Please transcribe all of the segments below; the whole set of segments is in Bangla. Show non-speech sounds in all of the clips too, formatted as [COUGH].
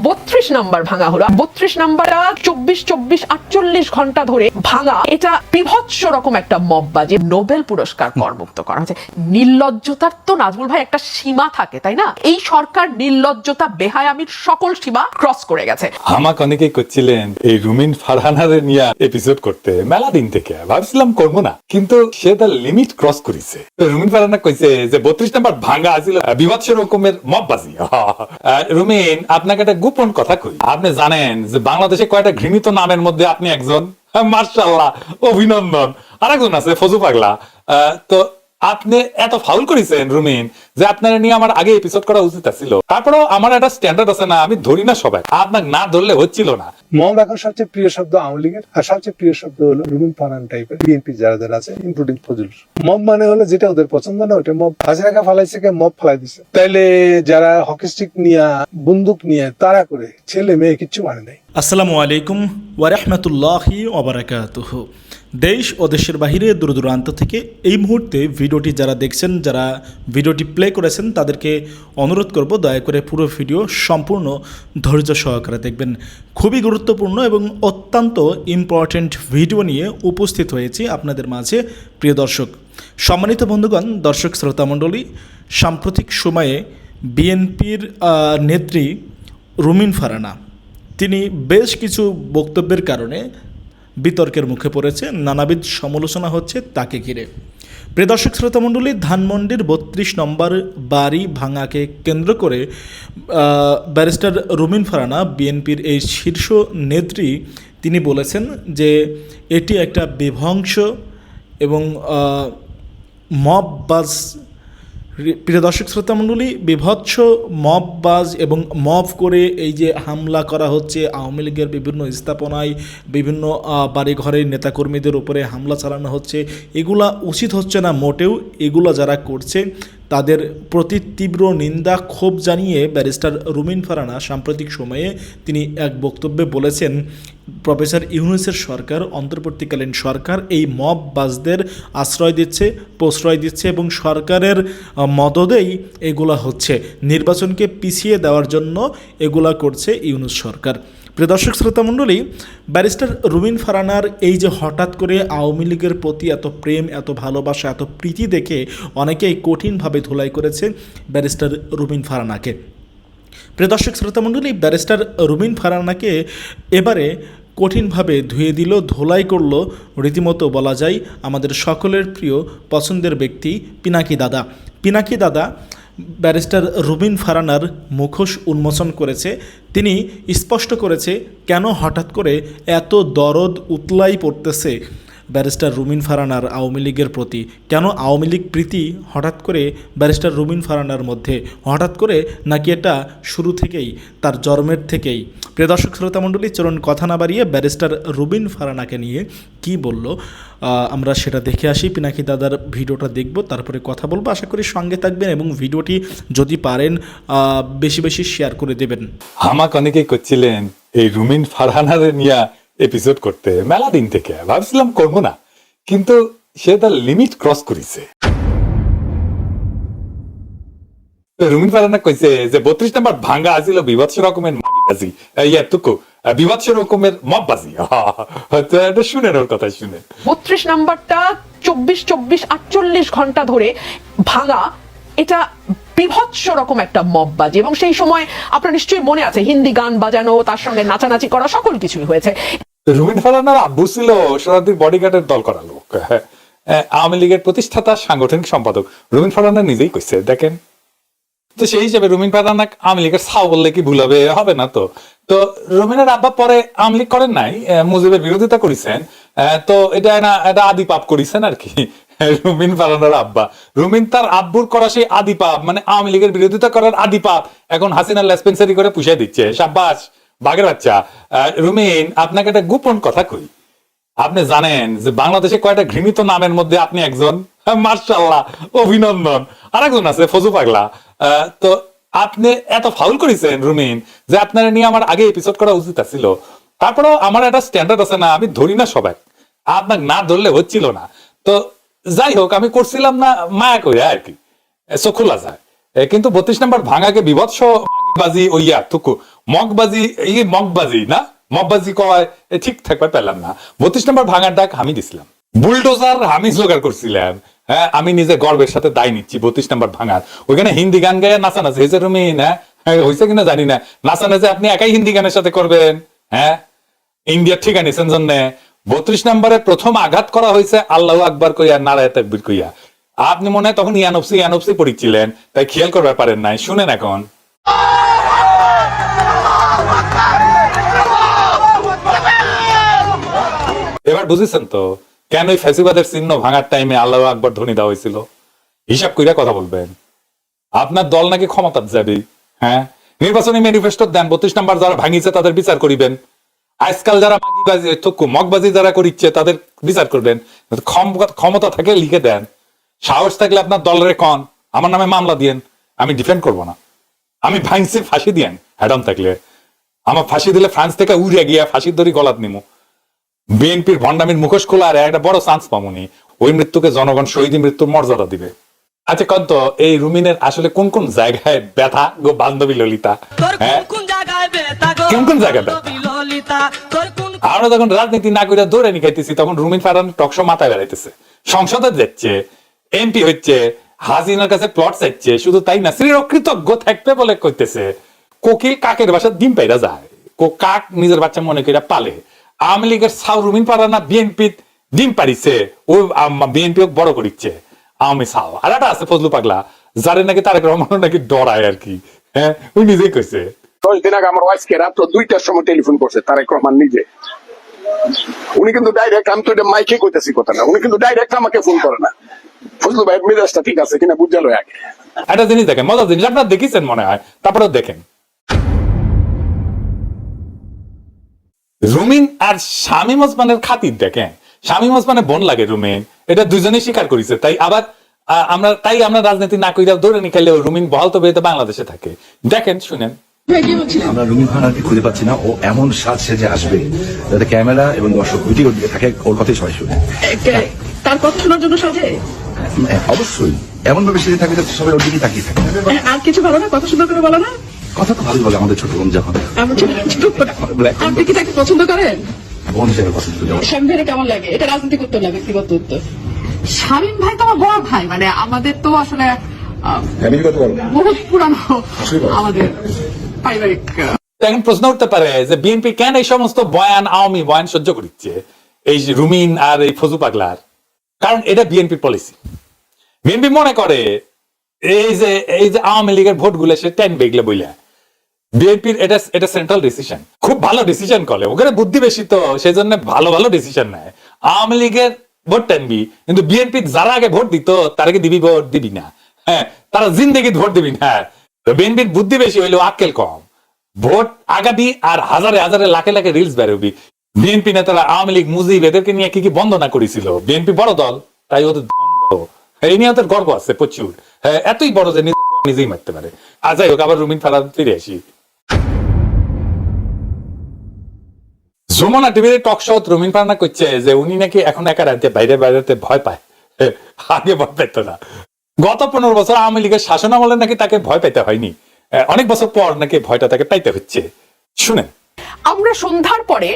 বত্রিশ নাম্বার ভাঙা হলো। বত্রিশ নাম্বারটা চব্বিশ চব্বিশ আটচল্লিশ ঘণ্টা ধরে ভাঙা এটা বিভৎস রকম একটা মববাজি নোবেল পুরস্কার করমুক্ত করা হয়েছে। নির্লজ্জতার তো নাজমুল ভাই একটা সীমা থাকে তাই না? এই সরকার নির্লজ্জতা বেহায়ামির সকল সীমা ক্রস করে গেছে। আমাকে অনেকেই করছিলেন এই রুমিন ফারহানারে নিয়ে এপিসোড করতে। মেলা দিন থেকে। ভাবছিলাম করব না কিন্তু সে তার লিমিট ক্রস করেছে। রুমিন ফারহানা কইছে যে বত্রিশ নাম্বার ভাঙ্গা আছিল বিভৎস রকমের মববাজি [LAUGHS] আহ, রুমিন আপনাকে একটা গোপন কথা কই? আপনি জানেন যে বাংলাদেশে কয়টা ঘৃণিত নামের মধ্যে আপনি একজন? মার্শাল্লাহ অভিনন্দন। আর একজন আছে, ফজু পাগলা। তো আপনি এত ফাউল করেছেন, রুমিন যে আপনার নিয়ে আমার আগে এপিসোড করা উচিত ছিল তারপরেও আমার একটা স্ট্যান্ডার্ড আছে না আমি ধরি না সবাই। আপনাকে না ধরলে হচ্ছিল না। মম এখন সবচেয়ে প্রিয় শব্দ আওয়ামী লীগের আর সবচেয়ে প্রিয় শব্দ হলো রুমিন ফারহান টাইপের বিএনপি যারা যারা আছে ইনক্লুডিং ফজল মব মানে হলো যেটা ওদের পছন্দ না ওটা মব। হাজিরাকা ফালাইছে কে মব ফালাই দিছে। তাইলে যারা হকি স্টিক নিয়ে বন্দুক নিয়ে তারা করে ছেলে মেয়ে কিচ্ছু মানে নাই। আসসালামু আলাইকুম ওয়ারহমতুল্লাহি ওবরাকাতুহ দেশ ও দেশের বাহিরে দূর দূরান্ত থেকে এই মুহূর্তে ভিডিওটি যারা দেখছেন যারা ভিডিওটি প্লে করেছেন, তাদেরকে অনুরোধ করব দয়া করে পুরো ভিডিও সম্পূর্ণ ধৈর্য সহকারে দেখবেন। খুবই গুরুত্বপূর্ণ এবং অত্যন্ত ইম্পর্ট্যান্ট ভিডিও নিয়ে উপস্থিত হয়েছি আপনাদের মাঝে, প্রিয় দর্শক। সম্মানিত বন্ধুগণ, দর্শক শ্রোতামণ্ডলী সাম্প্রতিক সময়ে বিএনপির নেত্রী রুমিন ফারানা, তিনি বেশ কিছু বক্তব্যের কারণে বিতর্কের মুখে পড়েছে, নানাবিধ সমালোচনা হচ্ছে তাকে ঘিরে। প্রিয় দর্শক, শ্রোতামণ্ডলী, ধানমন্ডির বত্রিশ নম্বর বাড়ি ভাঙাকে কেন্দ্র করে ব্যারিস্টার রুমিন ফারানা, বিএনপির এই শীর্ষ নেত্রী, তিনি বলেছেন যে এটি একটা বিভংস এবং মব বাজ প্রিয় দর্শক শ্রোতা মণ্ডলী, বিভৎস মব বাজ এবং মব করে এই যে হামলা করা হচ্ছে, আওয়ামী লীগের বিভিন্ন স্থাপনায়, বিভিন্ন বাড়িঘরের নেতাকর্মীদের উপরে হামলা চালানো হচ্ছে, এগুলা উচিত হচ্ছে না মোটেও, এগুলো যারা করছে তাদের প্রতি তীব্র নিন্দা, ক্ষোভ জানিয়ে ব্যারিস্টার রুমিন ফারানা সাম্প্রতিক সময়ে তিনি এক বক্তব্যে বলেছেন, প্রফেসর ইউনুসের সরকার, অন্তর্বর্তীকালীন সরকার এই মব বাসদের আশ্রয় দিচ্ছে, প্রশ্রয় দিচ্ছে এবং সরকারের মদদেই এগুলা হচ্ছে। নির্বাচনকে পিছিয়ে দেওয়ার জন্য এগুলা করছে ইউনুস সরকার। দর্শক, শ্রোতা মণ্ডলী, ব্যারিস্টার রুমিন ফারানার এই যে হঠাৎ করে আওয়ামী লীগের প্রতি এত প্রেম, এত ভালোবাসা, এত প্রীতি দেখে অনেকেই কঠিনভাবে ধুলাই করেছে ব্যারিস্টার রুমিন ফারানাকে। প্রিয় দর্শক শ্রোতামণ্ডলী ব্যারিস্টার রুবিন ফারানাকে এবারে কঠিনভাবে ধুয়ে দিল, ধোলাই করল, রীতিমতো বলা যায় আমাদের সকলের প্রিয় পছন্দের ব্যক্তি পিনাকি দাদা। পিনাকি দাদা ব্যারিস্টার রুবিন ফারানার মুখোশ উন্মোচন করেছে। তিনি স্পষ্ট করেছে, কেন হঠাৎ করে এত দরদ উতলাই পড়তেছে? ব্যারিস্টার রুমিন ফারানার আওয়ামী লীগের প্রতি। কেন আওয়ামী লীগ প্রীতি হঠাৎ করে ব্যারিস্টার রুমিন ফারানার মধ্যে? হঠাৎ করে নাকি এটা শুরু থেকেই, তার জন্মের থেকেই? প্রিয় দর্শক শ্রোতামণ্ডলী চলুন কথা না বাড়িয়ে ব্যারিস্টার রুবিন ফারানাকে নিয়ে কি বলল আমরা সেটা দেখে আসি। পিনাকি দাদার ভিডিওটা দেখব, তারপরে কথা বলব। আশা করি সঙ্গে থাকবেন এবং ভিডিওটি যদি পারেন বেশি বেশি শেয়ার করে দেবেন। আমাকে অনেকেই করছিলেন এই রুমিন ফারহানারে নিয়ে এপিসোড করতে মেলা দিন থেকে ভাবছিলাম করব না কিন্তু সে তার লিমিট ক্রস করেছে রুমিন ফারহানা কইছে যে বত্রিশ নাম্বার ভাঙ্গা আছিল বিভৎস রকমের মাগিবাজি ইয়া তুকু বিভৎস রকমের মববাজি তো এটা শুনেন ওর কথা শুনেন বত্রিশ নাম্বারটা চব্বিশ চব্বিশ আটচল্লিশ ঘণ্টা ধরে ভাঙা এটা বিভৎস রকম একটা মববাজি এবং সেই সময় আপনার নিশ্চয়ই মনে আছে হিন্দি গান বাজানো, তার সঙ্গে নাচানাচি করা, সকল কিছুই হয়েছে। বডিগার্ডের দল করা লোক। হ্যাঁ, আওয়ামী লীগের প্রতিষ্ঠাতা সাংগঠনিক সম্পাদক। নিজেই কইছে দেখেন। তো সেই আওয়ামী লীগের ছাও বললে কি ভুল হবে? হবে না তো। তো আব্বা পরে আওয়ামী লীগ করেন নাই মুজিবের বিরোধিতা করেছেন। তো এটা না এটা আদি পাপ করেছেন আর কি। রুমিন ফারহানার আব্বা। রুমিন তার আব্বুর করা সেই আদি পাপ মানে আওয়ামী লীগের বিরোধিতা করার আদি পাপ এখন হাসিনা লেসপেন্সারি করে পুষাই দিচ্ছে। সাব্বাস। বাগের বাচ্চা রুমিন, আপনাকে একটা গোপন কথা কই। আপনি জানেন যে বাংলাদেশে কয়টা ঘৃণিত নামের মধ্যে আপনি একজন? [LAUGHS] মার্শাল্লাহ অভিনন্দন। আর একজন আছে, ফজু পাগলা। তো আপনি এত ফাউল করেছেন, রুমিন, যে আপনারা নিয়ে আমার আগে এপিসোড করা উচিত ছিল তারপরেও আমার একটা স্ট্যান্ডার্ড আছে না, আমি ধরি না সবাই। আপনাকে না ধরলে হচ্ছিল না। তো যাই হোক, আমি করছিলাম না মায়া করে আর কি। চোখ খোলা যায় কিন্তু বত্রিশ নাম্বার ভাঙাকে বিভৎস বাজি ওইয়া, থুকু। মগবাজি এই মগবাজি না? মগবাজি কয় ঠিক থাকবে পেলাম না। বত্রিশ নম্বর ভাঙার ডাক আমি দিছিলাম। বুলডোজার আমি জোগাড় করছিলাম হ্যাঁ আমি নিজে গর্বের সাথে দায় নিচ্ছি বত্রিশ নম্বর ভাঙার। ওইখানে হিন্দি গান গায়ে নাচা নাচে হয়েছে হ্যাঁ হ্যাঁ, হয়েছে কিনা জানি না। নাচা নাচে আপনি একাই হিন্দি গানের সাথে করবেন। হ্যাঁ ইন্ডিয়ার ঠিক আনিছেন জন্য। বত্রিশ নম্বরে প্রথম আঘাত করা হয়েছে আল্লাহ আকবর কইয়া নারায় তাকবির কইয়া। আপনি মনে হয় তখন ইয়ানফসি ইয়ানফসি পড়িছিলেন তাই খেয়াল করতে পারেন নাই। শুনেন এখন। এবার বুঝেছেন তো, কেন ওই ফ্যাসিবাদের চিহ্ন ভাঙার টাইমে আল্লাহ আকবর ধ্বনি দেওয়া হয়েছিল? হিসাব কইরা কথা বলবেন। আপনার দল নাকি ক্ষমতা যাবে হ্যাঁ? নির্বাচনী ম্যানিফেস্টো দেন, বত্রিশ নাম্বার যারা ভাঙিছে তাদের বিচার করিবেন। আজকাল যারা মাগিবাজি মগবাজি যারা করিচ্ছে তাদের বিচার করবেন। ক্ষমতা থাকে লিখে দেন। সাহস থাকলে আপনার দলের কন, আমার নামে মামলা দিয়েন। আমি ডিফেন্ড করব না। আমি ভাঙছি, ফাঁসি দিয়েন। হ্যাডম থাকলে। আমার ফাঁসি দিলে ফ্রান্স থেকে উড়ে গিয়া ফাঁসির দড়ি গলাত নিমু। বিএনপির ভণ্ডামির মুখোশ খোলা আর একটা বড় চান্স পামুনি ওই মৃত্যুকে জনগণ শহীদ মৃত্যুর মর্যাদা দিবে। আচ্ছা কন্ত এই রুমিনের আসলে কোন কোন জায়গায় ব্যথা গো বান্ধবী ললিতা? কোন হ্যাঁ? কোন জায়গায় কোন জায়গায় ব্যথা? আমরা যখন রাজনীতি না করে দৌড়ে নিখাইতেছি তখন রুমিন ফারান টকশো মাথায় বেড়াইতেছে। সংসদে যাচ্ছে এমপি হচ্ছে হাজিনার কাছে প্লট চাইছে শুধু তাই না শ্রীর কৃতজ্ঞ থাকবে বলে কইতেছে। কোকিল কাকের বাসা ডিম পাইরা যায়। কো কাক নিজের বাচ্চা মনে করে পালে। আওয়ামী লীগের সাউ রুমিন পারানা বিএনপি ডিম পারিছে ও বিএনপি বড় করিচ্ছে। আওয়ামী সাউ। আর একটা আছে ফজলু পাগলা যারে নাকি তারেক রহমান নাকি ডরায় আর কি। হ্যাঁ ওই নিজেই কইছে। দশ দিন আগে আমার ওয়াইফকে রাত্র দুইটার সময় টেলিফোন করছে তারেক রহমান নিজে। উনি কিন্তু ডাইরেক্ট আমি তো এটা মাইকে কইতেছি কথা না উনি কিন্তু ডাইরেক্ট আমাকে ফোন করে না। ফজলু ভাই মেজাজটা ঠিক আছে কিনা বুঝালো আগে। একটা জিনিস দেখেন মজার জিনিস আপনারা দেখেছেন মনে হয় তারপরেও দেখেন। রুমিন আর শামীম ওসমানের খাতির দেখেন। শামীম ওসমানের বোন লাগে রুমিন। এটা দুজনেই স্বীকার করেছে। তাই আবার আমরা তাই আমরা রাজনীতি না কইরা দৌড়ে নিখাইলে রুমিন বহাল তো বেতে বাংলাদেশে থাকে। দেখেন শুনেন। আমরা রুমিন ফারহানকে খুঁজে পাচ্ছি না। ও এমন সাজ সেজে আসবে যাতে ক্যামেরা এবং দর্শক দুটি দিকে থাকে। ওর কথাই সবাই শুনে। তার কথা শোনার জন্য সাজে? হ্যাঁ, অবশ্যই। এমন ভাবে সেজে থাকবে যাতে সবাই ওর দিকে তাকিয়ে থাকে। আর কিছু ভালো না? কথা সুন্দর করে বলো না? কথা তো ভালোই বলে আমাদের ছোট বোন যখন। আপনি কি তাকে পছন্দ করেন? বোন হিসেবে পছন্দ কেমন লাগে? এটা রাজনৈতিক উত্তর না ব্যক্তিগত উত্তর শামীম ভাই তো আমার বড় ভাই মানে আমাদের তো আসলে আহ, ফ্যামিলিগত বলো। বহুত পুরানো আমাদের পারিবারিক এখন প্রশ্ন উঠতে পারে যে বিএনপি কেন এই সমস্ত বয়ান আওয়ামী বয়ান সহ্য করছে এই যে রুমিন আর এই ফজু পাগলার। কারণ এটা বিএনপির পলিসি বিএনপি মনে করে এই যে এই যে আওয়ামী লীগের ভোটগুলো সে টেন বেগলে বইলে। বিএনপির এটা এটা সেন্ট্রাল ডিসিশন খুব ভালো ডিসিশন করে। ওখানে বুদ্ধি বেশি তো সেই জন্য ভালো ভালো ডিসিশন নেয়। আওয়ামী লীগের ভোট টানবি কিন্তু বিএনপি যারা আগে ভোট দিত, তারা কি দিবি ভোট দিবি না? হ্যাঁ তারা জিন্দগি ভোট দিবি না। বিএনপির বুদ্ধি বেশি হইলেও আক্কেল কম। ভোট আগাবি আর হাজারে হাজারে, লাখে লাখে রিলস বেরোবি। বিএনপি নেতারা আওয়ামী লীগ মুজিব এদেরকে নিয়ে কি কি বন্দনা করেছিল? বিএনপি বড় দল, তাই ওদের এই নিয়ে ওদের গর্ব আছে প্রচুর। হ্যাঁ এতই বড় যে নিজে নিজেই মারতে পারে। আর যাই হোক, আবার রুমিন ফারাদ ফিরে আসি। যমুনা টিভিতে টক শো রুমিন ফারানা করছে যে উনি নাকি এখন একা রাতে বাইরে বাইরেতে ভয় পায়। আগে ভয় পেত না। গত পনেরো বছর আওয়ামী লীগের শাসন আমলে নাকি তাকে ভয় পেতে হয়নি। অনেক বছর পর নাকি ভয়টা তাকে পাইতে হচ্ছে। শুনেন। আমরা সন্ধ্যার পরে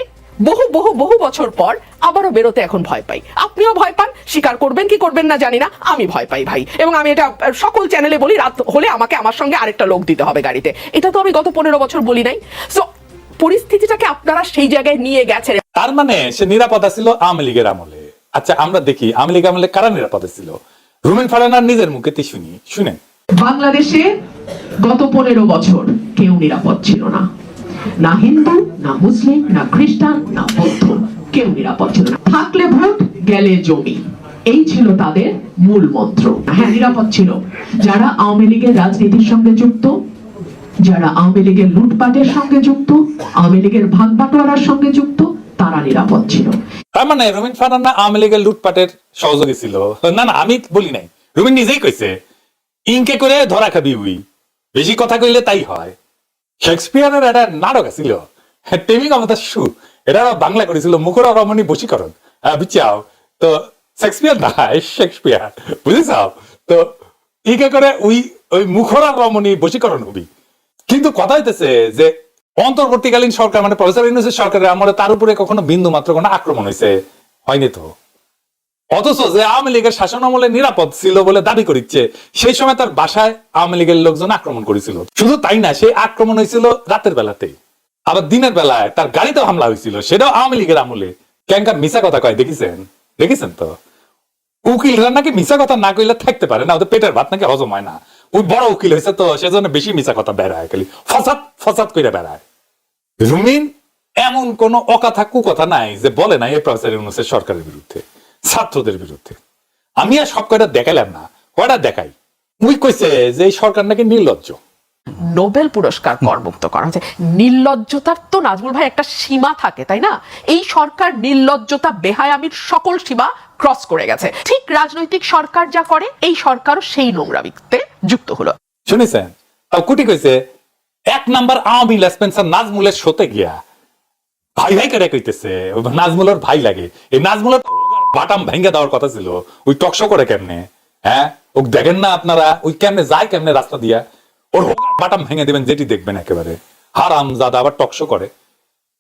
বহু বহু বহু বছর পর আবারও বেরোতে এখন ভয় পাই। আপনিও ভয় পান, স্বীকার করবেন কি করবেন না জানি না, আমি ভয় পাই ভাই। এবং আমি এটা সকল চ্যানেলে বলি, রাত হলে আমাকে আমার সঙ্গে আরেকটা লোক দিতে হবে গাড়িতে। এটা তো আমি গত পনেরো বছর বলি নাই। সো পরিস্থিতিটাকে আপনারা সেই জায়গায় নিয়ে গেছেন। তার মানে সে নিরাপদা ছিল আওয়ামী লীগের আমলে। আচ্ছা আমরা দেখি আওয়ামী লীগ আমলে কারা নিরাপদা ছিল রুমিন ফারানার নিজের মুখেতে শুনি শুনেন। বাংলাদেশে গত পনেরো বছর কেউ নিরাপদ ছিল না। না হিন্দু না মুসলিম না খ্রিস্টান না বৌদ্ধ কেউ নিরাপদ ছিল না। থাকলে ভোট গেলে জমি। এই ছিল তাদের মূল মন্ত্র। হ্যাঁ নিরাপদ ছিল। যারা আওয়ামী লীগের রাজনীতির সঙ্গে যুক্ত যারা আওয়ামী লীগের লুটপাটের সঙ্গে যুক্ত, আওয়ামী লীগের ভাগ বাটোয়ারার সঙ্গে যুক্ত, তারা নিরাপদ ছিল। তার মানে রুমিন ফারানা আওয়ামী লীগের লুটপাটের সহযোগী ছিল। না না, আমি বলি নাই। রুমিন নিজেই কইছে, ইনকে করে ধরা খাবি উই। বেশি কথা কইলে তাই হয়। শেক্সপিয়ারের একটা নাটক ছিল টেমিং অফ দ্য শু। এটা বাংলা করেছিল মুখর রমণী বশীকরণ। বুঝছাও তো শেক্সপিয়ার না শেক্সপিয়ার, বুঝেছ? তো ইকে করে ওই ওই মুখরা রমণী বশীকরণ হবি কিন্তু কথা হইতেছে যে অন্তর্বর্তীকালীন সরকার মানে প্রফেসর ইউনুসের সরকারের আমলে তার উপরে কখনো বিন্দু মাত্র কোনো আক্রমণ হয়েছে হয়নি তো। অথচ যে আওয়ামী লীগের শাসন আমলে নিরাপদ ছিল বলে দাবি করিচ্ছে, সেই সময় তার বাসায় আওয়ামী লীগের লোকজন আক্রমণ করেছিল। শুধু তাই না সেই আক্রমণ হয়েছিল রাতের বেলাতে আবার দিনের বেলায় তার গাড়িতেও হামলা হয়েছিল সেটাও আওয়ামী লীগের আমলে। ক্যাঙ্কার মিশা কথা কয়, দেখেছেন? দেখেছেন তো? উকিলরা নাকি মিশা কথা না কইলে থাকতে পারে না, ওদের পেটের ভাত নাকি হজম হয় না। ওই বড় উকিল হয়েছে তো, সেজন্য বেশি কথা খালি ফসাদ ফসাদ করে বেড়ায়। রুমিন, এমন কোন নাই যে বলে এই প্রফেসর ইউনুসের সরকারের বিরুদ্ধে, ছাত্রদের বিরুদ্ধে। আমি আর সব কয়টা দেখাইলাম না, কয়টা দেখাই? উই কইছে যে সরকার নাকি নির্লজ্জ। নোবেল পুরস্কার করমুক্ত করা হয়েছে। নির্লজ্জতার তো নাজমুল ভাই একটা সীমা থাকে, তাই না? এই সরকার নির্লজ্জতা, বেহায়ামির সকল সীমা ক্রস করে গেছে। ঠিক রাজনৈতিক সরকার যা করে, এই সরকারও সেই নোংরামিতে যুক্ত হলো। শুনেছেন? তাও কুটি কইছে, এক নাম্বার আওয়ামী লেসপেন্সার নাজমুলের শোতে গিয়া ভাই ভাই কেটে কইতেছে, নাজমুলের ভাই লাগে। এই নাজমুলের বাটাম ভেঙ্গে দেওয়ার কথা ছিল, ওই টকশো করে কেমনে? হ্যাঁ? ও দেখেন না আপনারা, ওই কেমনে যায়, কেমনে রাস্তা দিয়া? ওর বাটাম ভেঙে দিবেন, যেটি দেখবেন একেবারে। হারাম জাদা আবার টকশো করে।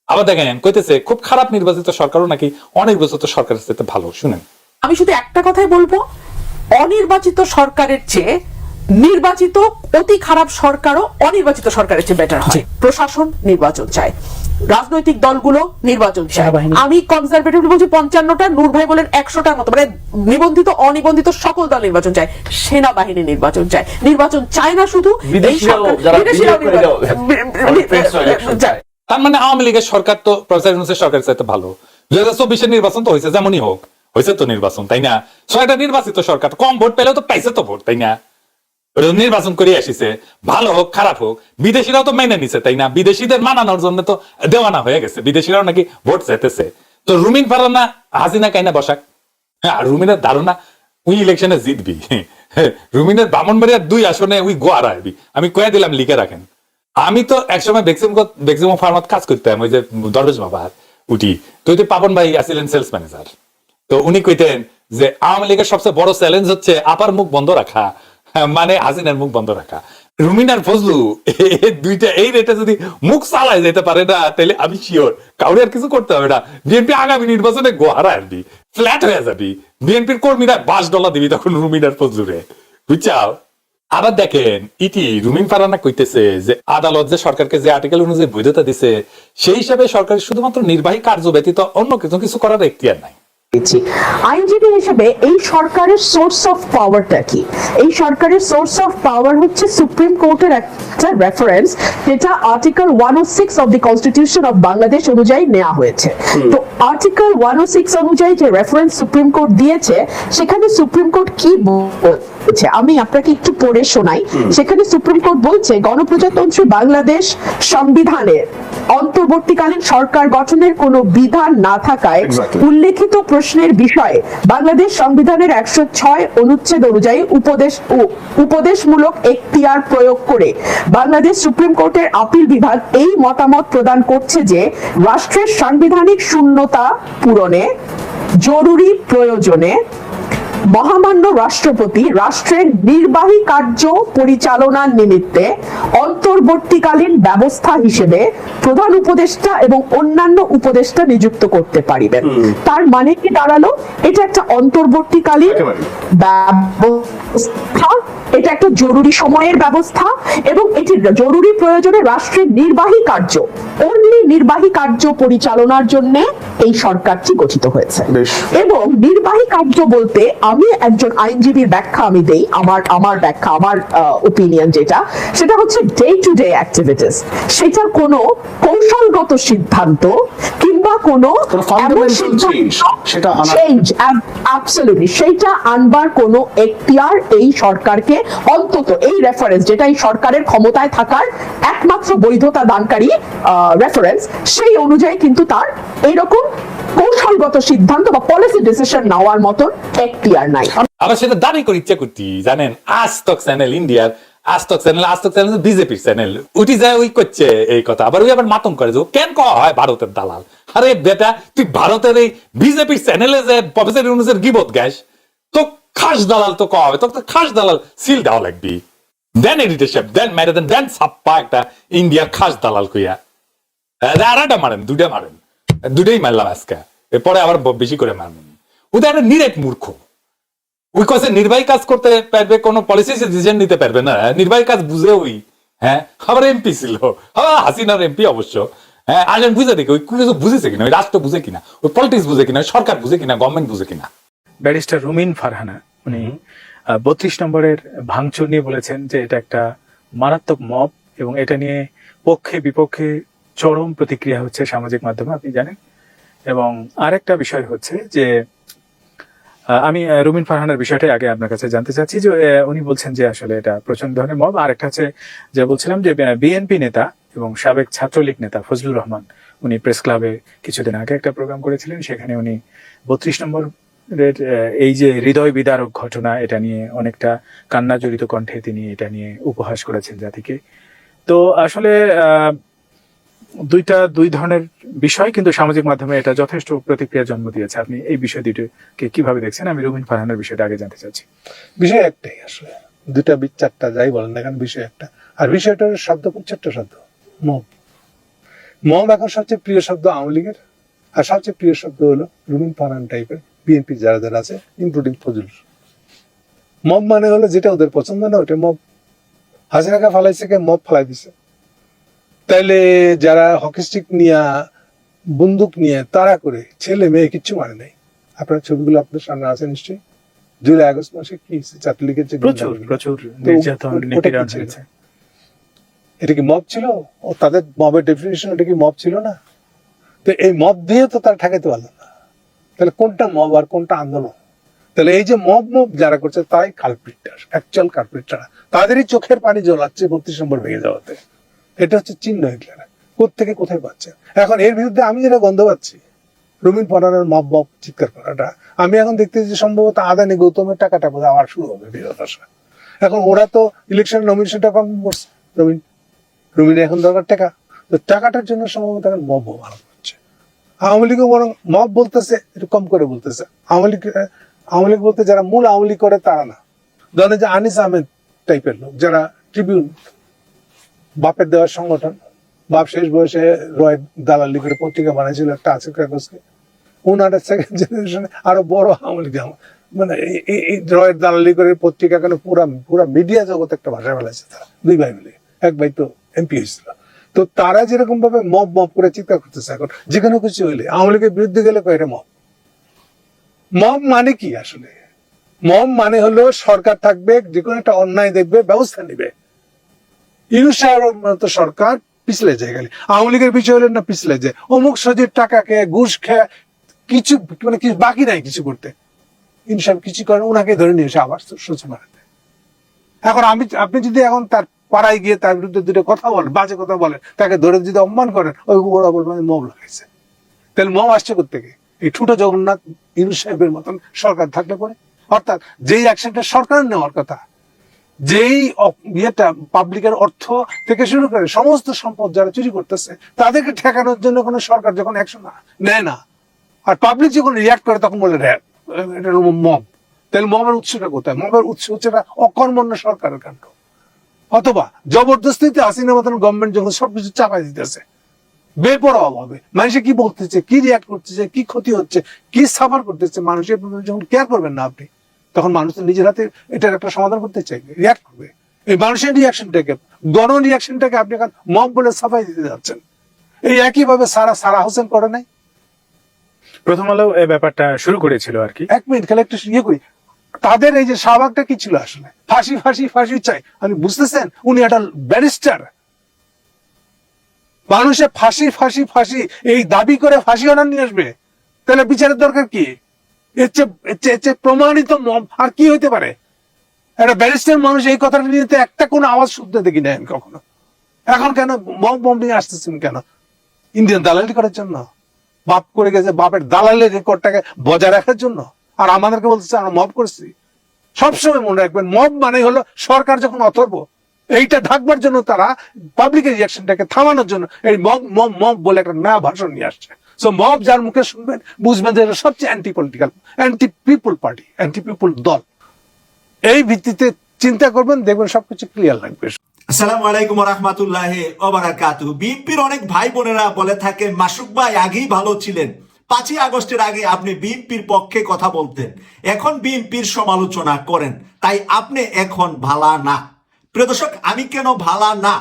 আবার দেখেন, কইতেছে, খুব খারাপ নির্বাচিত সরকারও নাকি অনির্বাচিত সরকারের সাথে ভালো, শুনেন। আমি শুধু একটা কথাই বলব অনির্বাচিত সরকারের চেয়ে নির্বাচিত অতি খারাপ সরকারও অনির্বাচিত সরকারের চেয়ে বেটার হয়। প্রশাসন নির্বাচন চায় রাজনৈতিক দলগুলো নির্বাচন চায়। আমি কনজারভেটিভ বলছি পঞ্চান্নটা নূর ভাই বলেন একশোটার মতো মানে নিবন্ধিত অনিবন্ধিত সকল দল নির্বাচন চায়। সেনাবাহিনী নির্বাচন চায়। নির্বাচন চায় না শুধু হয়। তার মানে আওয়ামী লীগের সরকার তো প্রফেসর ইউনুসের সরকারের চাইতে ভালো। দুই হাজার চব্বিশের নির্বাচন তো হয়েছে যেমনই হোক। হয়েছে তো নির্বাচন, তাই না? ছয়টা নির্বাচিত সরকার, কম ভোট পেলেও তো পাইছে তো ভোট, তাই না? নির্বাচন করে আসিছে, ভালো হোক, খারাপ হোক, বিদেশিরাও তো মেনে নিছে, তাই না? বিদেশিদের মানানোর জন্য তো দেওয়ানা হয়ে গেছে, বিদেশিরাও নাকি ভোট চেতেছে তো রুমিন ফারানা হাসিনা কাইনা বসাক? হ্যাঁ রুমিনের ধারণা, উই ইলেকশনে জিতবি রুমিনের বামনবাড়িয়ার দুই আসনে উই গোয়া রাখবি আমি কয়ে দিলাম, লিখে রাখেন। আমি তো একসময় বেক্সিম বেক্সিম ফার্মাত কাজ করতাম, ওই যে দরবেশ বাবা উঠি। তো পাপন ভাই আসিলেন সেলস ম্যানেজার তো উনি কইতেন যে আওয়ামী লীগের সবচেয়ে বড় চ্যালেঞ্জ হচ্ছে আপার মুখ বন্ধ রাখা। হ্যাঁ, মানে হাসিনার মুখ বন্ধ রাখা। রুমিনার ফজলু দুইটা এই রেটে যদি মুখ চালায় যেতে পারে না তাহলে আমি শিওর কাউরে আর কিছু করতে হবে না। বিএনপি আগামী নির্বাচনে গোহারা আনবি ফ্ল্যাট হয়ে যাবি। বিএনপির কর্মীরা বাস ডলা দিবি তখন রুমিনার ফজলুরে। বুঝছাও? আবার দেখেন ইটি রুমিন ফারানা কইতেছে যে আদালত যে সরকারকে যে আর্টিকেল অনুযায়ী বৈধতা দিছে সেই হিসাবে সরকার শুধুমাত্র নির্বাহী কার্য ব্যতীত অন্য কিছু কিছু করার এখতিয়ার নাই। আইনজীবী হিসেবে এই সরকারের সোর্স অফ পাওয়ারটা কি? এই সরকারের সোর্স অফ পাওয়ার হচ্ছে সুপ্রিম কোর্টের একটা রেফারেন্স যেটা article one o six of the constitution of Bangladesh অনুযায়ী নেওয়া হয়েছে। তো আর্টিকেল ওয়ান ও সিক্স অনুযায়ী যে রেফারেন্স সুপ্রিম কোর্ট দিয়েছে সেখানে সুপ্রিম কোর্ট কি বলছে? আমি আপনাকে একটু পড়ে শোনাই। সেখানে সুপ্রিম কোর্ট বলছে গণপ্রজাতন্ত্রী বাংলাদেশ সংবিধানের অন্তর্বর্তীকালীন সরকার গঠনের কোনো বিধান না থাকায় উল্লেখিত প্রশ্নের বিষয়ে বাংলাদেশ সংবিধানের একশো ছয় অনুচ্ছেদ অনুযায়ী উপদেশ উ- উপদেশমূলক এখতিয়ার প্রয়োগ করে বাংলাদেশ সুপ্রিম কোর্টের আপিল বিভাগ এই মতামত প্রদান করছে যে রাষ্ট্রের সাংবিধানিক শূন্যতা পূরণে জরুরি প্রয়োজনে মহামান্য রাষ্ট্রপতি রাষ্ট্রের নির্বাহী কার্য পরিচালনার নিমিত্তে অন্তর্বর্তীকালীন ব্যবস্থা হিসেবে প্রধান উপদেষ্টা এবং অন্যান্য উপদেষ্টা নিযুক্ত করতে পারিবেন। তার মানে কি দাঁড়াল? এটা একটা অন্তর্বর্তীকালীন ব্যবস্থা এটা একটা জরুরি সময়ের ব্যবস্থা এবং এটি জরুরি প্রয়োজনে রাষ্ট্রের নির্বাহী কার্য অনলি নির্বাহী কার্য পরিচালনার জন্য এই সরকারটি গঠিত হয়েছে। এবং নির্বাহী কার্য বলতে আমি একজন আইনজীবীর ব্যাখ্যা আমি দেই আমার আমার ব্যাখ্যা আমার ওপিনিয়ন যেটা সেটা হচ্ছে ডে টু ডে অ্যাক্টিভিটিস সেটা কোনো কৌশলগত সিদ্ধান্ত কিংবা কোনো সেটা সেইটা আনবার কোনো এখতিয়ার এই সরকারকে অন্তত এই রেফারেন্স যেটা এই সরকারের ক্ষমতায় থাকার একমাত্র বৈধতা দানকারী রেফারেন্স সেই অনুযায়ী কিন্তু তার এইরকম কৌশলগত সিদ্ধান্ত বা পলিসি ডিসিশন নেওয়ার মতন এখতিয়ার। নাই। আবার সেটা দাবি করে ইচ্ছা করতি, জানেন আজতক চ্যানেল ইন্ডিয়ার আজতক চ্যানেল আজতক চ্যানেল বিজেপির চ্যানেল উঠি যায়, ওই করছে এই কথা। আবার ওই আবার মাতম করে যে কেন হয় ভারতের দালাল? আরে বেটা, তুই ভারতের এই বিজেপির চ্যানেলে যে প্রফেসর ইউনুসের গিবত গ্যাস তো খাস দালাল তো হবে। তো খাস দালাল সিল দেওয়া লাগবি। দেন এডিটরশিপ দেন ম্যারে দেন ছাপ্পা একটা ইন্ডিয়ার খাস দালাল কইয়া। আর একটা মারেন, দুইটা মারেন। দুটাই মারলাম আজকে। এরপরে আবার বেশি করে মারবেন ওটা একটা নিরেট মূর্খ। কাছে নির্বাহী কাজ করতে পারবে কোনো পলিসি ডিসিশন নিতে পারবে না। নির্বাহী কাজ বুঝে ওই হ্যাঁ আবার এমপি ছিল। হ্যাঁ হাসিনার এমপি অবশ্য। হ্যাঁ আসেন বুঝে দেখি ওই কিছু বুঝেছে কিনা ওই রাষ্ট্র বুঝে কিনা ওই পলিটিক্স বুঝে কিনা সরকার বুঝে কিনা গভর্নমেন্ট বুঝে কিনা। ব্যারিস্টার রুমিন ফারহানা উনি বত্রিশ নম্বরের ভাঙচুর নিয়ে বলেছেন যে এটা একটা মারাত্মক মব এবং এটা নিয়ে পক্ষে বিপক্ষে চরম প্রতিক্রিয়া হচ্ছে সামাজিক মাধ্যমে আপনি জানেন। এবং আরেকটা বিষয় হচ্ছে যে আমি রুমিন ফারহানের বিষয়টাই আগে আপনার কাছে জানতে চাচ্ছি যে উনি বলছেন যে আসলে এটা প্রচণ্ড ধরনের মব। আরেকটা হচ্ছে যে বলছিলাম যে বিএনপি নেতা এবং সাবেক ছাত্রলীগ নেতা ফজলুর রহমান, উনি প্রেস ক্লাবে কিছুদিন আগে একটা প্রোগ্রাম করেছিলেন, সেখানে উনি বত্রিশ নম্বর এই যে হৃদয় বিদারক ঘটনা, এটা নিয়ে অনেকটা কান্না জড়িত কণ্ঠে তিনি এটা নিয়ে উপহাস করেছেন জাতিকে। তো আসলে দুইটা, দুই ধরনের বিষয়, কিন্তু সামাজিক মাধ্যমে এটা যথেষ্ট প্রতিক্রিয়া জন্ম দিয়েছে। আপনি এই বিষয় দুটোকে কীভাবে দেখছেন? আমি রুমিন ফারহানের বিষয়টা আগে জানতে চাচ্ছি। বিষয় একটাই আসলে। দুটা চারটা যাই বলেন না কেন, বিষয় একটা। আর বিষয়টার শব্দ ছোট্ট শব্দ। মব। মব এখন সবচেয়ে প্রিয় শব্দ আওয়ামী লীগের। আর সবচেয়ে প্রিয় শব্দ হলো রুমিন ফারহান টাইপের বিএনপি যারা যারা আছে ইনক্লুডিং ফজল মব মানে হলো যেটা ওদের পছন্দ না ওটা মব। হাজিরাকা ফালাইছে কে, মব ফালাই দিছে। তাইলে যারা হকি স্টিক নিয়ে বন্দুক নিয়ে তারা করে ছেলে মেয়ে কিচ্ছু মানে নাই। আপনার ছবিগুলো আপনার সামনে আছে নিশ্চয়ই। জুলাই আগস্ট মাসে কি? ছাত্রলীগের যে প্রচুর প্রচুর এটা কি মব ছিল? ও তাদের মবের ডেফিনেশন এটা কি মব ছিল না? তো এই মব দিয়ে তো তারা ঠেকাতে পারল না। তাহলে কোনটা মব আর কোনটা আন্দোলন? তাহলে এই যে মব মব যারা করছে তাই কালপ্রিটার অ্যাকচুয়াল কালপ্রিটারা তাদেরই চোখের পানি জ্বলাচ্ছে বত্রিশ নম্বর ভেঙে যাওয়াতে। এটা হচ্ছে চিহ্ন হিটলার কোথেকে কোথায় পাচ্ছে? এখন এর বিরুদ্ধে আমি যেটা গন্ধ পাচ্ছি, রুমিন পরানের মব মব চিৎকার করাটা, আমি এখন দেখতেছি সম্ভবত আদানি গৌতমের টাকাটা বোধহয় আবার শুরু হবে বিরোধ আসা এখন ওরা তো ইলেকশন নমিনেশনটা কনফার্ম করছে। রবিন রবিন এখন দরকার টাকা। তো টাকাটার জন্য সম্ভবত এখন মব ভালো করছে। আওয়ামী লীগও বরং মব বলতেছে, একটু কম করে বলতেছে। আওয়ামী লীগ আওয়ামী লীগ বলতে যারা মূল আওয়ামী লীগ করে তারা না। ধরেন যে আনিস আহমেদ টাইপের লোক, যারা ট্রিবিউন বাপের দেওয়ার সংগঠন। বাপ শেষ বয়সে রয় দালালি করে পত্রিকা বানাইছিল একটা আছে কাগজকে উনার সেকেন্ড জেনারেশনে আরও বড় আওয়ামী লীগ মানে এই- রয়ের দালালি করে পত্রিকা কেন পুরা পুরা মিডিয়া জগৎ একটা ভাষা ফেলাইছে তারা। দুই ভাই মিলে। এক ভাই তো এমপি হয়েছিল। তো তারা যেরকম ভাবে মব মব করে চিৎকার করতেছে এখন যেখানে কিছু হইলে, আওয়ামী লীগের বিরুদ্ধে গেলে কয় এটা মব? মব মানে কি আসলে? মম মানে হলো সরকার থাকবে যে কোনো একটা অন্যায় দেখবে, ব্যবস্থা নিবে। মতো সরকার পিছলে যায় গেলে আওয়ামী লীগের হলেন না, পিছলে যায়। অমুক সজির টাকা খেয়ে, ঘুষ খেয়ে, কিছু মানে কিছু বাকি নাই কিছু করতে। সাহেব কিছু করেন ওনাকে ধরে নিয়ে এসে আবার এখন আমি, আপনি যদি এখন তার পাড়ায় গিয়ে তার বিরুদ্ধে দুটো কথা বলেন, বাজে কথা বলেন, তাকে ধরে যদি অপমান করেন, ওই ওরা বলবেন মব লাগাইছে। তাহলে মব আসছে থেকে এই ঠুটো জগন্নাথ ইউনুস সাহেবের মতন সরকার থাকলে পরে? অর্থাৎ যেই অ্যাকশনটা সরকারের নেওয়ার কথা যেই ইয়েটা পাবলিকের অর্থ থেকে শুরু করে সমস্ত সম্পদ যারা চুরি করতেছে, তাদেরকে ঠেকানোর জন্য কোনো সরকার যখন অ্যাকশন নেয় না। আর পাবলিক যখন রিয়াক্ট করে, তখন বলে র্যাব এটা মব তাহলে মবের উৎসটা কোথায়? মবের উৎস হচ্ছে এটা অকর্মণ্য সরকারের কাণ্ড। অথবা জবরদস্তিতে হাসিনা মতন গভর্নমেন্ট যখন সবকিছু চাপাই দিতেছে, বেপরোয়া ভাবে। মানুষে কি বলতেছে, কি রিয়াক্ট করতেছে, কি ক্ষতি হচ্ছে, কি সাফার করতেছে মানুষের যখন কেয়ার করবেন না আপনি। তখন মানুষ নিজের হাতে এটার একটা সমাধান করতে চাইবে রিয়াক্ট করবে। এই মানুষের রিয়াকশনটাকে গণ রিয়াকশনটাকে আপনি এখন মব বলে সাফাই দিতে যাচ্ছেন। এই একইভাবে সারা সারা হোসেন করে নাই। প্রথম আলো এই ব্যাপারটা শুরু করেছিল আর কি। এক মিনিট খালি একটু ইয়ে করি। তাদের এই যে শাহবাগটা কি ছিল আসলে? ফাঁসি ফাঁসি ফাঁসি চাই। আপনি বুঝতেছেন? উনি একটা ব্যারিস্টার মানুষে ফাঁসি ফাঁসি ফাঁসি এই দাবি করে ফাঁসি অনার নিয়ে আসবে। তাহলে বিচারের দরকার কি? এর চেয়ে প্রমাণিত আর কি হইতে পারে? একটা ব্যারিস্টার মানুষ এই কথাটা নিয়ে একটা কোনো আওয়াজ শুনতে দেখি না আমি কখনো। এখন কেন মব মব নিয়ে আসতেছেন কেন? ইন্ডিয়ান দালালি করার জন্য? বাপ করে গেছে, বাপের দালালের রেকর্ডটাকে বজায় রাখার জন্য? আর আমাদেরকে বলতেছে, আমরা মব করছি। সবসময় মনে রাখবেন মব মানে হলো সরকার যখন অথর্ব, এইটা ঢাকবার জন্য তারা পাবলিক রিয়াকশনটাকে থামানোর জন্য এই মব মব মব বলে একটা নয়া ভাষণ নিয়ে আসছে। সো মব যার মুখে শুনবেন, বুঝবেন যে এটা সবচেয়ে anti political anti people party anti people দল। এই ভিত্তিতে চিন্তা করবেন, দেখবেন সবকিছু ক্লিয়ার লাগবে। আলাইকুম বিএনপির অনেক ভাই বোনেরা বলে থাকেন মাসুক ভাই আগেই ভালো ছিলেন। পাঁচই আগস্টের আগে আপনি বিএনপির পক্ষে কথা বলতেন। এখন বিএনপির সমালোচনা করেন। তাই আপনি এখন ভালা না। প্রিয় দর্শক, আমি কেন ভালা না?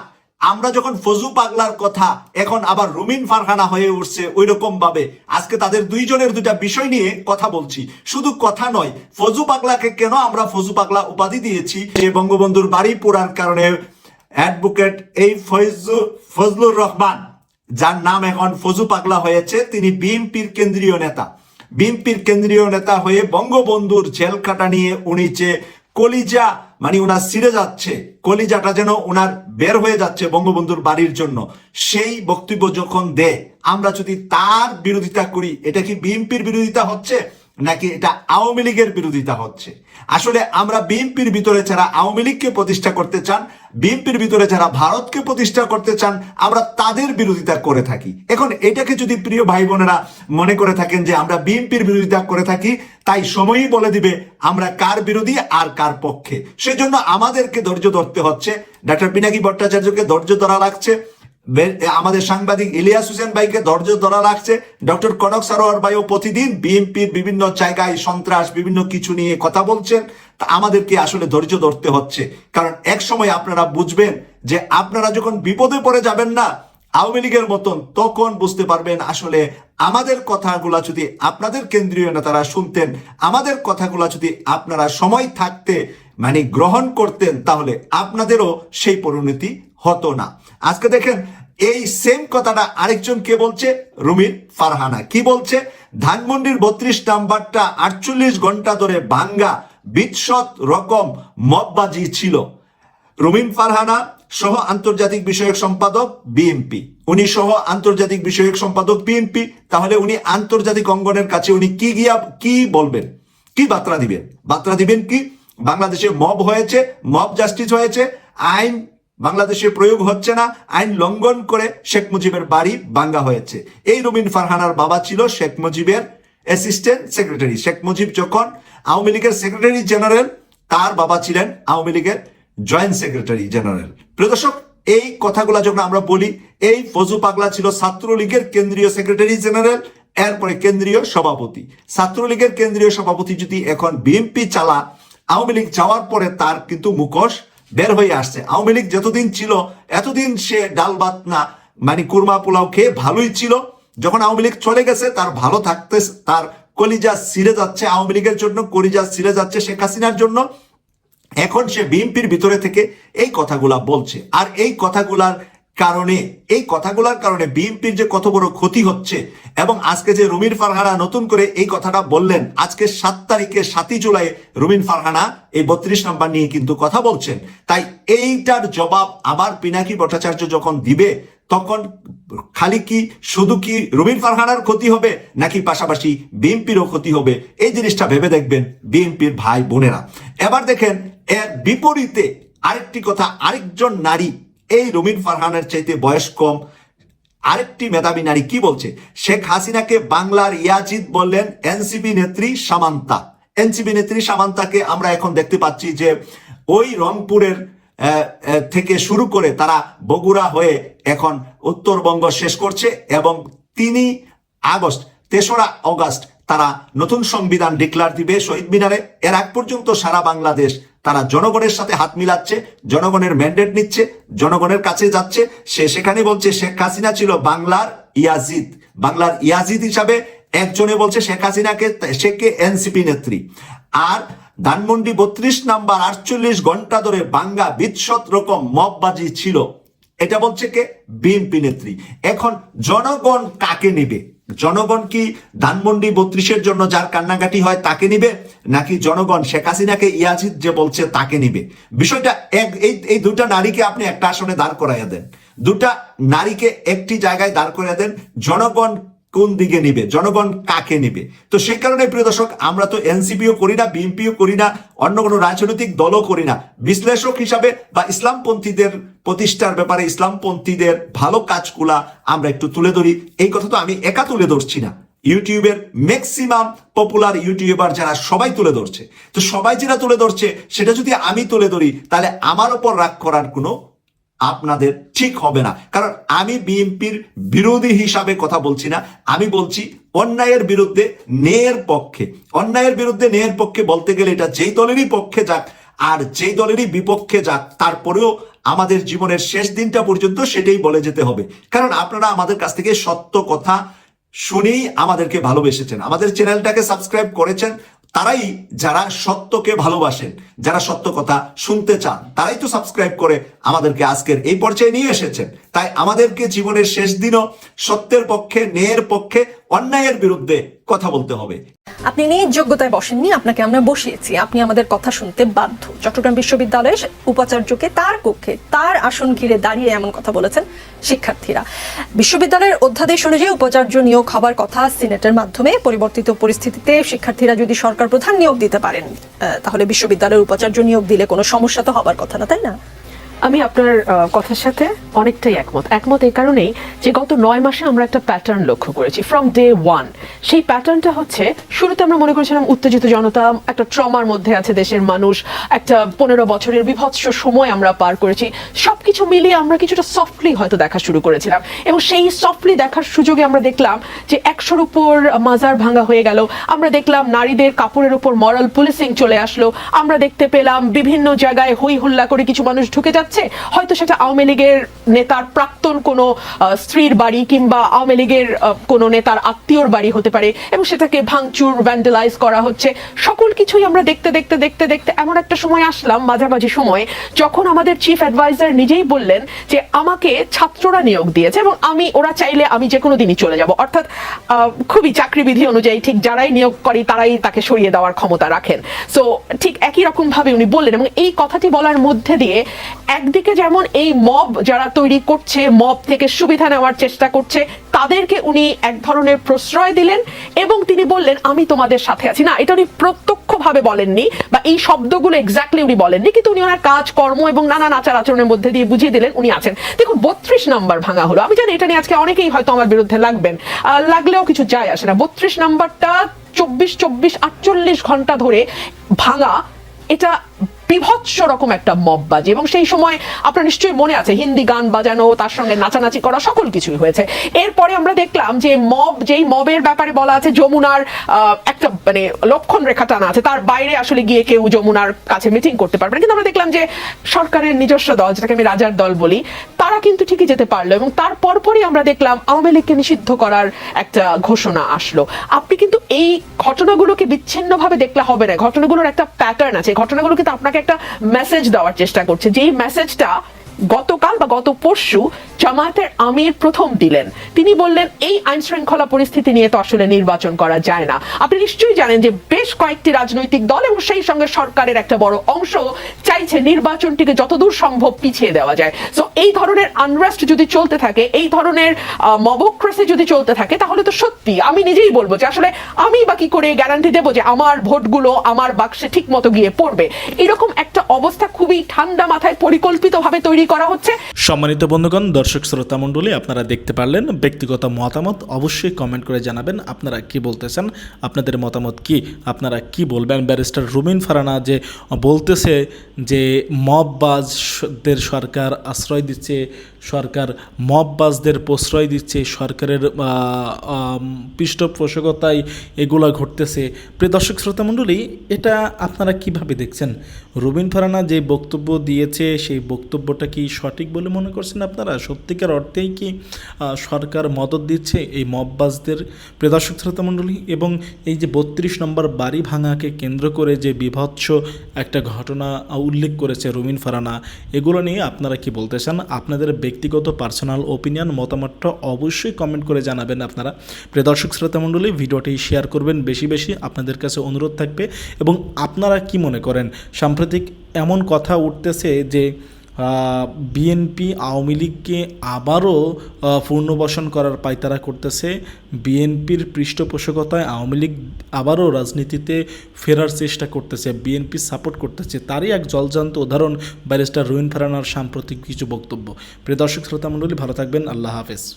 আমরা যখন ফজু পাগলার কথা এখন আবার রুমিন ফারহানা হয়ে উঠছে ওই রকম ভাবে, আজকে তাদের দুইজনের দুইটা বিষয় নিয়ে কথা বলছি। শুধু কথা নয়, ফজু পাগলাকে কেন আমরা ফজু পাগলা উপাধি দিয়েছি? যে বঙ্গবন্ধুর বাড়ি পোড়ার কারণে অ্যাডভোকেট এই ফয়জু ফজলুর রহমান, যার নাম এখন ফজু পাগলা হয়েছে, তিনি বিএনপির কেন্দ্রীয় নেতা। বিএনপির কেন্দ্রীয় নেতা হয়ে বঙ্গবন্ধুর জেল কাটা নিয়ে উনি যে কলিজা মানে ওনার সিরে যাচ্ছে, কলিজাটা যেন ওনার বের হয়ে যাচ্ছে বঙ্গবন্ধুর বাড়ির জন্য। সেই বক্তব্য যখন দেয়, আমরা যদি তার বিরোধিতা করি, এটা কি বিএনপির বিরোধিতা হচ্ছে? নাকি এটা আওয়ামী লীগের বিরোধিতা হচ্ছে? আসলে আমরা বিএনপির ভিতরে যারা আওয়ামী লীগকে প্রতিষ্ঠা করতে চান, বিএনপির ভিতরে যারা ভারতকে প্রতিষ্ঠা করতে চান, আমরা তাদের বিরোধিতা করে থাকি। এখন এটাকে যদি প্রিয় ভাই বোনেরা মনে করে থাকেন যে আমরা বিএনপির বিরোধিতা করে থাকি, তাই সময়ই বলে দিবে আমরা কার বিরোধী আর কার পক্ষে। সেজন্য আমাদেরকে ধৈর্য ধরতে হচ্ছে। ডাক্তার পিনাকি ভট্টাচার্যকে ধৈর্য ধরা লাগছে। আমাদের সাংবাদিক ইলিয়াস হোসেন ভাইকে ধৈর্য ধরা রাখছে। ডক্টর কনক সারোয়ার ভাইও প্রতিদিন বিএনপির বিভিন্ন জায়গায় সন্ত্রাস, বিভিন্ন কিছু নিয়ে কথা বলছেন। তা আমাদেরকে আসলে ধৈর্য ধরতে হচ্ছে। কারণ এক সময় আপনারা বুঝবেন যে আপনারা যখন বিপদে পড়ে যাবেন না, আওয়ামী লীগের মতন, তখন বুঝতে পারবেন আসলে আমাদের কথাগুলা যদি আপনাদের কেন্দ্রীয় নেতারা শুনতেন, আমাদের কথাগুলা যদি আপনারা সময় থাকতে মানে গ্রহণ করতেন, তাহলে আপনাদেরও সেই পরিণতি হতো না। আজকে দেখেন, এই সেম কথাটা আরেকজন কে বলছে? রুমির ফারহানা। কি বলছে? ধানমন্ডির বত্রিশ নাম্বারটা আটচল্লিশ ঘণ্টা ধরে ভাঙ্গা বিৎসত রকম মববাজি ছিল। রুমিন ফারহানা সহ আন্তর্জাতিক বিষয়ক সম্পাদক বিএনপি উনি সহ আন্তর্জাতিক বিষয়ক সম্পাদক বিএনপি তাহলে উনি আন্তর্জাতিক অঙ্গনের কাছে উনি কি গিয়া, কি বলবেন? কি বার্তা দিবেন? বার্তা দিবেন কি? বাংলাদেশে মব হয়েছে, মব জাস্টিস হয়েছে, আইন বাংলাদেশে প্রয়োগ হচ্ছে না, আইন লঙ্ঘন করে শেখ মুজিবের বাড়ি ভাঙ্গা হয়েছে। এই রুমিন ফারহানার বাবা ছিল শেখ মুজিবের অ্যাসিস্ট্যান্ট সেক্রেটারি শেখ মুজিব যখন আওয়ামী লীগের সেক্রেটারি জেনারেল তার বাবা ছিলেন আওয়ামী লীগের জয়েন্ট সেক্রেটারি জেনারেল প্রিয় দর্শক, এই কথাগুলো যখন আমরা বলি, এই ফজু পাগলা ছিল ছাত্রলীগের কেন্দ্রীয় সেক্রেটারি জেনারেল এরপরে কেন্দ্রীয় সভাপতি। ছাত্রলীগের কেন্দ্রীয় সভাপতি যদি এখন বিএনপি চালা আওয়ামী লীগ যাওয়ার পরে তার কিন্তু মুখোশ বের হয়ে আসছে। আওয়ামী লীগ যতদিন ছিল, এতদিন সে ডাল ভাত না মানে কুরমা পোলাও খেয়ে ভালোই ছিল। যখন আওয়ামী লীগ চলে গেছে, তার ভালো থাকতে, তার কলিজা ছিঁড়ে যাচ্ছে, আওয়ামী লীগের জন্য কলিজা ছিঁড়ে যাচ্ছে শেখ হাসিনার জন্য। এখন সে বিএনপির ভিতরে থেকে এই কথাগুলা বলছে। আর এই কথাগুলার কারণে, এই কথাগুলার কারণে বিএনপির যে কত বড় ক্ষতি হচ্ছে এবং আজকে যে রুমিন ফারহানা নতুন করে এই কথাটা বললেন, আজকে সাত তারিখে সাতই জুলাই রুমিন ফারহানা এই বত্রিশ নাম্বার নিয়ে কিন্তু কথা বলছেন। তাই এইটার জবাব আবার পিনাকি ভট্টাচার্য যখন দিবে, তখন খালি কি শুধু কি রুমিন ফারহানার ক্ষতি হবে, নাকি পাশাপাশি বিএনপিরও ক্ষতি হবে? এই জিনিসটা ভেবে দেখবেন বিএনপির ভাই বোনেরা। এবার দেখেন, এর বিপরীতে আরেকটি কথা, আরেকজন নারী এই রুমিন ফারহানের চাইতে বয়স কম, আরেকটি মেধাবী নারী কি বলছে? শেখ হাসিনাকে বাংলার ইয়াজিদ বললেন এনসিপি নেত্রী সামান্তা। এনসিপি নেত্রী সামান্তাকে আমরা এখন দেখতে পাচ্ছি যে ওই রংপুরের থেকে শুরু করে তারা বগুড়া হয়ে এখন উত্তরবঙ্গ শেষ করছে এবং তিনি আগস্ট, তেসরা অগাস্ট তারা নতুন সংবিধান ডিক্লার দিবে শহীদ মিনারে। এর আগ পর্যন্ত সারা বাংলাদেশ তারা জনগণের সাথে হাত মিলাচ্ছে, জনগণের ম্যান্ডেট নিচ্ছে, জনগণের কাছে যাচ্ছে। সে সেখানে বলছে, শেখ হাসিনা ছিল বাংলার ইয়াজিদ। বাংলার ইয়াজিদ হিসাবে একজনে বলছে, শেখ হাসিনাকে, শেখকে এনসিপি নেত্রী। আর ধানমন্ডি বত্রিশ নাম্বার আটচল্লিশ ঘণ্টা ধরে বাঙ্গা বিৎসত রকম মববাজি ছিল। এটা বলছে কে? বিএনপি নেত্রী। এখন জনগণ কাকে নিবে? জনগণ কি ধানমন্ডি বত্রিশের জন্য যার কান্নাকাটি হয় তাকে নিবে? নাকি জনগণ, শেখ হাসিনাকে ইয়াজিদ যে বলছে তাকে নিবে। বিষয়টা এক, এই দুটা নারীকে আপনি একটা আসনে দাঁড় করাইয়া দেন। দুটা নারীকে একটি জায়গায় দাঁড় করাইয়া দেন, জনগণ কোন দিকে নিবে, জনগণ কাকে নিবে। তো সেই কারণে, প্রিয় দর্শক, আমরা তো এনসিপিও করি না, বিএনপিও করি না, অন্য কোনো রাজনৈতিক দলও করি না। বিশ্লেষক হিসাবে বা ইসলামপন্থীদের প্রতিষ্ঠার ব্যাপারে ইসলামপন্থীদের ভালো কাজগুলা আমরা একটু তুলে ধরি। এই কথা তো আমি একা তুলে ধরছি না। ইউটিউবের ম্যাক্সিমাম পপুলার ইউটিউবার যারা সবাই তুলে ধরছে। তো সবাই যেটা তুলে ধরছে, সেটা যদি আমি তুলে ধরি, তাহলে আমার ওপর রাগ করার কোনো আপনাদের ঠিক হবে না। কারণ আমি বিএনপির বিরোধী হিসাবে কথা বলছি না, আমি বলছি অন্যায়ের বিরুদ্ধে ন্যায়ের পক্ষে। অন্যায়ের বিরুদ্ধে ন্যায়ের পক্ষে বলতে গেলে এটা যেই দলেরই পক্ষে যাক, আর যেই দলেরই বিপক্ষে যাক, তারপরেও আমাদের জীবনের শেষ দিনটা পর্যন্ত সেটাই বলে যেতে হবে। কারণ আপনারা আমাদের কাছ থেকে সত্য কথা শুনেই আমাদেরকে ভালোবেসেছেন। আমাদের চ্যানেলটাকে সাবস্ক্রাইব করেছেন তারাই যারা সত্যকে ভালোবাসেন, যারা সত্য কথা শুনতে চান, তারাই তো সাবস্ক্রাইব করে আমাদেরকে আজকের এই পর্যায়ে নিয়ে এসেছেন। তাই আমাদেরকে জীবনের শেষ দিনও সত্যের পক্ষে, ন্যায়ের পক্ষে, অন্যায়ের বিরুদ্ধে কথা বলতে হবে। আপনি নিজ যোগ্যতায় বসেননি, আপনাকে আমরা বসিয়েছি। আপনি আমাদের কথা শুনতে বাধ্য। চট্টগ্রাম বিশ্ববিদ্যালয়ের উপাচার্যকে তার কক্ষে, তার আসন ঘিরে দাঁড়িয়ে এমন কথা বলেছেন শিক্ষার্থীরা। বিশ্ববিদ্যালয়ের অধ্যাদেশ অনুযায়ী উপাচার্য নিয়োগ হবার কথা সিনেটের মাধ্যমে। পরিবর্তিত পরিস্থিতিতে শিক্ষার্থীরা যদি সরকার প্রধান নিয়োগ দিতে পারেন তাহলে বিশ্ববিদ্যালয়ের উপাচার্য নিয়োগ দিলে কোনো সমস্যা তো হবার কথা না, তাই না? আমি আপনার কথার সাথে অনেকটাই একমত। একমত এই কারণেই যে গত নয় মাসে আমরা একটা প্যাটার্ন লক্ষ্য করেছি ফ্রম ডে ওয়ান সেই প্যাটার্নটা হচ্ছে, শুরুতে আমরা মনে করেছিলাম উত্তেজিত জনতা, একটা ট্রমার মধ্যে আছে দেশের মানুষ, একটা পনেরো বছরের বিভৎস সময় আমরা পার করেছি। সবকিছু মিলিয়ে আমরা কিছুটা সফটলি হয়তো দেখা শুরু করেছিলাম। এবং সেই সফটলি দেখার সুযোগে আমরা দেখলাম যে একশোর উপর মাজার ভাঙা হয়ে গেল। আমরা দেখলাম নারীদের কাপড়ের উপর মরাল পুলিশিং চলে আসলো। আমরা দেখতে পেলাম বিভিন্ন জায়গায় হই হুল্লা করে কিছু মানুষ ঢুকে যাচ্ছে। হয়তো সেটা আওয়ামী লীগের নেতার প্রাক্তন কোনো স্ত্রীর বাড়ি কিংবা আওয়ামী লীগের কোনো নেতার আত্মীয়র বাড়ি হতে পারে, এবং সেটাকে ভাঙচুর ভ্যান্ডালাইজ করা হচ্ছে। সকল কিছুই আমরা দেখতে দেখতে দেখতে দেখতে এমন একটা সময় আসলাম, মাঝামাঝি সময়ে, যখন আমাদের চিফ অ্যাডভাইজার নিজেই বললেন যে আমাকে ছাত্ররা নিয়োগ দিয়েছে এবং আমি, ওরা চাইলে আমি যে কোনো দিনই চলে যাব। অর্থাৎ খুবই চাকরিবিধি অনুযায়ী ঠিক যারাই নিয়োগ করে তারাই তাকে সরিয়ে দেওয়ার ক্ষমতা রাখেন। সো ঠিক একই রকম ভাবে উনি বললেন এবং এই কথাটি বলার মধ্যে দিয়ে একদিকে যেমন এই মব যারা তৈরি করছে মব থেকে সুবিধা নেওয়ার চেষ্টা করছে, তাদেরকে উনি এক ধরনের প্রশ্রয় দিলেন এবং তিনি বললেন, আমি তোমাদের সাথে আছি। না, এটা উনি প্রত্যক্ষভাবে বলেননি বা এই শব্দগুলো এক্স্যাক্টলি উনি বলেননি, কিন্তু উনি ওনার কাজ, কর্ম এবং নানান আচার আচরণের মধ্যে দিয়ে বুঝিয়ে দিলেন উনি আছেন। দেখুন, বত্রিশ নাম্বার ভাঙা হলো। আমি জানি এটা নিয়ে আজকে অনেকেই হয়তো আমার বিরুদ্ধে লাগবেন। লাগলেও কিছু যায় আসে না। বত্রিশ নাম্বারটা চব্বিশ চব্বিশ, আটচল্লিশ ঘণ্টা ধরে ভাঙা, এটা বিভৎস রকম একটা মব বাজে, এবং সেই সময় আপনার নিশ্চয়ই মনে আছে, হিন্দি গান বাজানো, তার সঙ্গে নাচানাচি করা, সকল কিছুই হয়েছে। এরপরে আমরা দেখলাম যে মব যেই মবের ব্যাপারে বলা আছে, যমুনার একটা মানে লক্ষণ রেখা টানা আছে, তার বাইরে আসলে গিয়ে কেউ যমুনার কাছে মিটিং করতে পারবে না। কিন্তু আমরা দেখলাম যে সরকারের নিজস্ব দল, যেটাকে আমি রাজার দল বলি, তারা কিন্তু ঠিকই যেতে পারল, এবং তার পরপরই আমরা দেখলাম আওয়ামী লীগকে নিষিদ্ধ করার একটা ঘোষণা আসলো। আপনি কিন্তু এই ঘটনাগুলোকে বিচ্ছিন্নভাবে দেখলে হবে না, ঘটনাগুলোর একটা প্যাটার্ন আছে ঘটনাগুলো কিন্তু আপনাকে একটা মেসেজ দেওয়ার চেষ্টা করছে। যেই মেসেজটা গতকাল বা গত পরশু জামায়াতের আমির প্রথম দিলেন। তিনি বললেন, এই আইন শৃঙ্খলা পরিস্থিতি নিয়ে তো আসলে নির্বাচন করা যায় না। আপনি নিশ্চয়ই জানেন যে বেশ কয়েকটি রাজনৈতিক দল এবং সেই সঙ্গে সরকারের একটা বড় অংশ চাইছে নির্বাচনটিকে যতদূর সম্ভব পিছিয়ে দেওয়া যায়। তো এই ধরনের আনরেস্ট যদি চলতে থাকে, এই ধরনের মবক্রেসি যদি চলতে থাকে, তাহলে তো সত্যি, আমি নিজেই বলব যে আসলে আমি বা কি করে গ্যারান্টি দেবো যে আমার ভোটগুলো আমার বাক্সে ঠিক মতো গিয়ে পড়বে? এরকম একটা অবস্থা খুবই ঠান্ডা মাথায় পরিকল্পিতভাবে তৈরি করা হচ্ছে। সম্মানিত বন্ধুগণ, দর্শক শ্রোতা মণ্ডলী, আপনারা দেখতে পারলেন ব্যক্তিগত মতামত। অবশ্যই কমেন্ট করে জানাবেন, আপনারা কি বলতেছেন, আপনাদের মতামত কি, আপনারা কি বলবেন? ব্যারিস্টার রুমিন ফারানা যে বলতেছে যে মববাজদের সরকার আশ্রয় দিচ্ছে, সরকার মববাজদের প্রশ্রয় দিচ্ছে, সরকারের পৃষ্ঠপোষকতায় এগুলো ঘটতেছে। প্রিয় দর্শক শ্রোতা মণ্ডলী, এটা আপনারা কীভাবে দেখছেন? রুবিন ফারানা যে বক্তব্য দিয়েছে, সেই বক্তব্যটা কি সঠিক বলে মনে করছেন আপনারা? সত্যিকার অর্থেই কি সরকার মদত দিচ্ছে এই মববাজদের শ্রোতা মণ্ডলী, এবং এই যে বত্রিশ নম্বর বাড়ি ভাঙাকে কেন্দ্র করে যে বিভৎস একটা ঘটনা উল্লেখ করেছে রুমিন ফারানা, এগুলো নিয়ে আপনারা কি বলতে চান? আপনাদের ব্যক্তিগত পার্সোনাল ওপিনিয়ন, মতামতটা অবশ্যই কমেন্ট করে জানাবেন আপনারা। প্রিয় দর্শক, শ্রোতা মণ্ডলী, ভিডিওটি শেয়ার করবেন বেশি বেশি, আপনাদের কাছে অনুরোধ থাকবে। এবং আপনারা কি মনে করেন, সাম্প্রতিক এমন কথা উঠতেছে যে বিএনপি আওয়ামী লীগকে আবারও পুনর্বাসন করার পায়তারা করতেছে। বিএনপির পৃষ্ঠপোষকতায় আওয়ামী লীগ আবারও রাজনীতিতে ফেরার চেষ্টা করতেছে বিএনপি সাপোর্ট করতেছে। তারই এক জলজান্ত উদাহরণ ব্যারিস্টার রুইন ফেরানার সাম্প্রতিক কিছু বক্তব্য। প্রিয় দর্শক শ্রোতা মণ্ডলী ভালো থাকবেন। আল্লাহ হাফেজ।